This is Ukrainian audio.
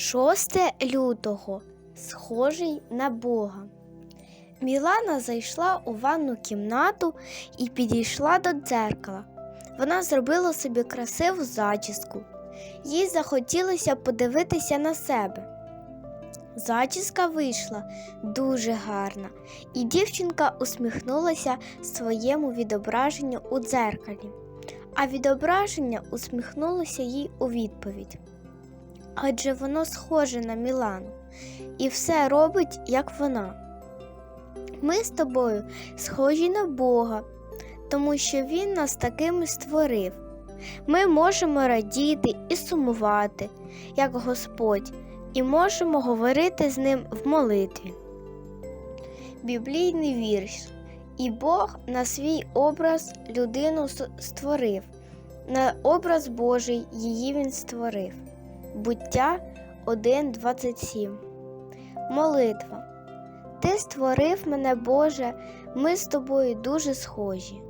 6 лютого схожий на Бога. Мілана зайшла у ванну кімнату і підійшла до дзеркала. Вона зробила собі красиву зачіску. Їй захотілося подивитися на себе. Зачіска вийшла дуже гарна, і дівчинка усміхнулася своєму відображенню у дзеркалі, а відображення усміхнулося їй у відповідь. Адже воно схоже на Мілану і все робить, як вона. Ми з тобою схожі на Бога, тому що Він нас такими створив. Ми можемо радіти і сумувати, як Господь, і можемо говорити з ним в молитві. Біблійний вірш. І Бог на свій образ людину створив, на образ Божий її він створив. Буття 1.27. Молитва. Ти створив мене, Боже, ми з тобою дуже схожі.